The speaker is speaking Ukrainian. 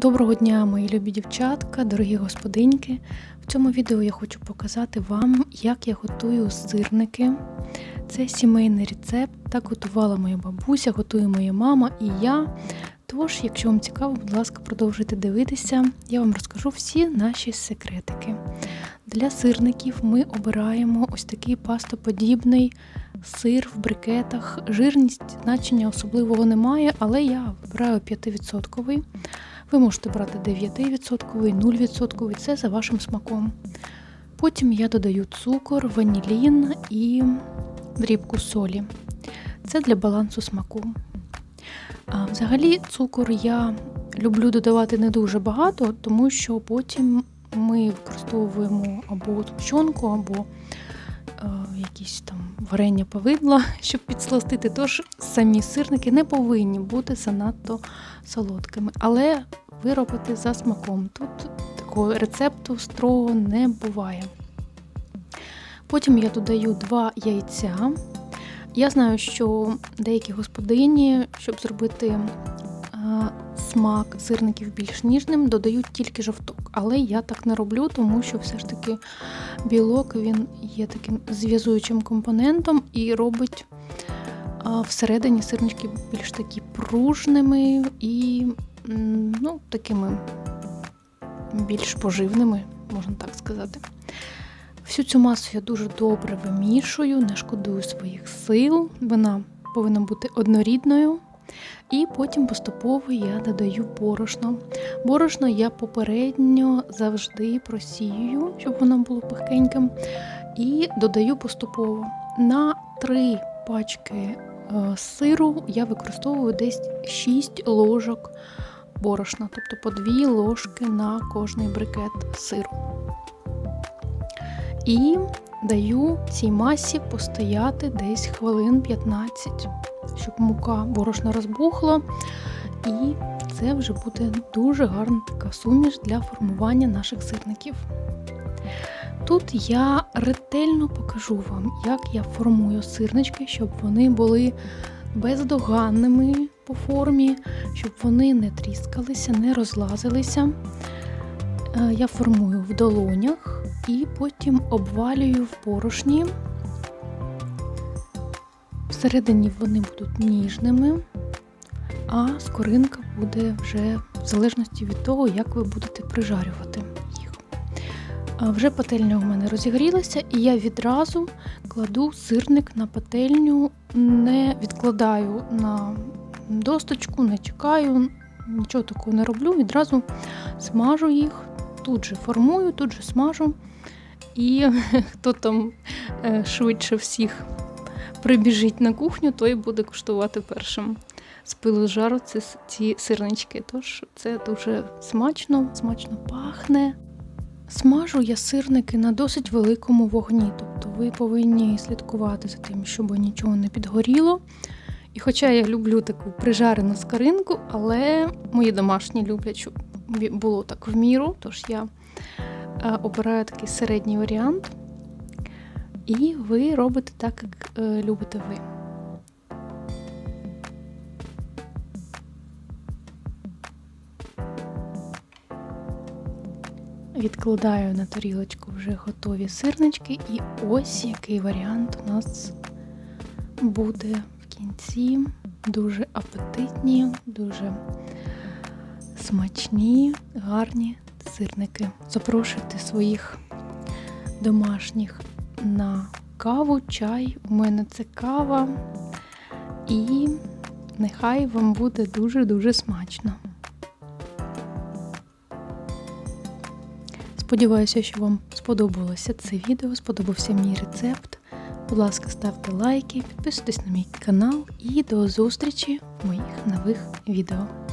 Доброго дня, мої любі дівчатка, дорогі господиньки. В цьому відео я хочу показати вам, як я готую сирники. Це сімейний рецепт. Так готувала моя бабуся, готує моя мама і я. Тож, якщо вам цікаво, будь ласка, продовжуйте дивитися. Я вам розкажу всі наші секретики. Для сирників ми обираємо ось такий пастоподібний сир в брикетах. Жирність значення особливого немає, але я вибираю 5%. Ви можете брати 9%, 0%, це за вашим смаком. Потім я додаю цукор, ванілін і дрібку солі. Це для балансу смаку. А взагалі, цукор я люблю додавати не дуже багато, тому що потім ми використовуємо або згущенку, або е, якісь там варення повидла, щоб підсластити. Тож самі сирники не повинні бути занадто солодкими. Але ви робите за смаком. Тут такого рецепту строго не буває. Потім я додаю 2 яйця. Я знаю, що деякі господині, щоб зробити е, смак сирників більш ніжним, додають тільки жовток. Але я так не роблю, тому що все ж таки білок він є таким зв'язуючим компонентом і робить е, всередині сирнички більш такі пружними і ну, такими більш поживними, можна так сказати. Всю цю масу я дуже добре вимішую, не шкодую своїх сил. Вона повинна бути однорідною. І потім поступово я додаю борошно. Борошно я попередньо завжди просію, щоб воно було пухкеньким. І додаю поступово. На 3 пачки е, сиру я використовую десь 6 ложок борошна, тобто по 2 ложки на кожний брикет сиру. І даю цій масі постояти десь хвилин 15, щоб мука борошна розбухла. І це вже буде дуже гарна така суміш для формування наших сирників. Тут я ретельно покажу вам, як я формую сирнички, щоб вони були бездоганними по формі, щоб вони не тріскалися, не розлазилися. Е, Я формую в долонях і потім обвалюю в порошні. Всередині вони будуть ніжними, а скоринка буде вже в залежності від того, як ви будете прижарювати їх. Вже пательня у мене розігрілася, і я відразу кладу сирник на пательню, не відкладаю на досточку, не чекаю, нічого такого не роблю. Відразу смажу їх, тут же формую, тут же смажу. І хто там е, швидше всіх прибіжить на кухню, той буде куштувати першим. З пилу жару ці, ці сирнички. Тож це дуже смачно, смачно пахне. Смажу я сирники на досить великому вогні, тобто ви повинні слідкувати за тим, щоб нічого не підгоріло. І хоча я люблю таку прижарену скаринку, але мої домашні люблять, щоб було так в міру, тож я е, обираю такий середній варіант. І ви робите так, як е, любите ви. Відкладаю на тарілочку вже готові сирнички, і ось який варіант у нас буде кінці. Дуже апетитні, дуже смачні, гарні сирники. Запрошуйте своїх домашніх на каву, чай. У мене це кава. І нехай вам буде дуже-дуже смачно. Сподіваюся, що вам сподобалося це відео, сподобався мій рецепт. Будь ласка, ставте лайки, підписуйтесь на мій канал і до зустрічі в моїх нових відео.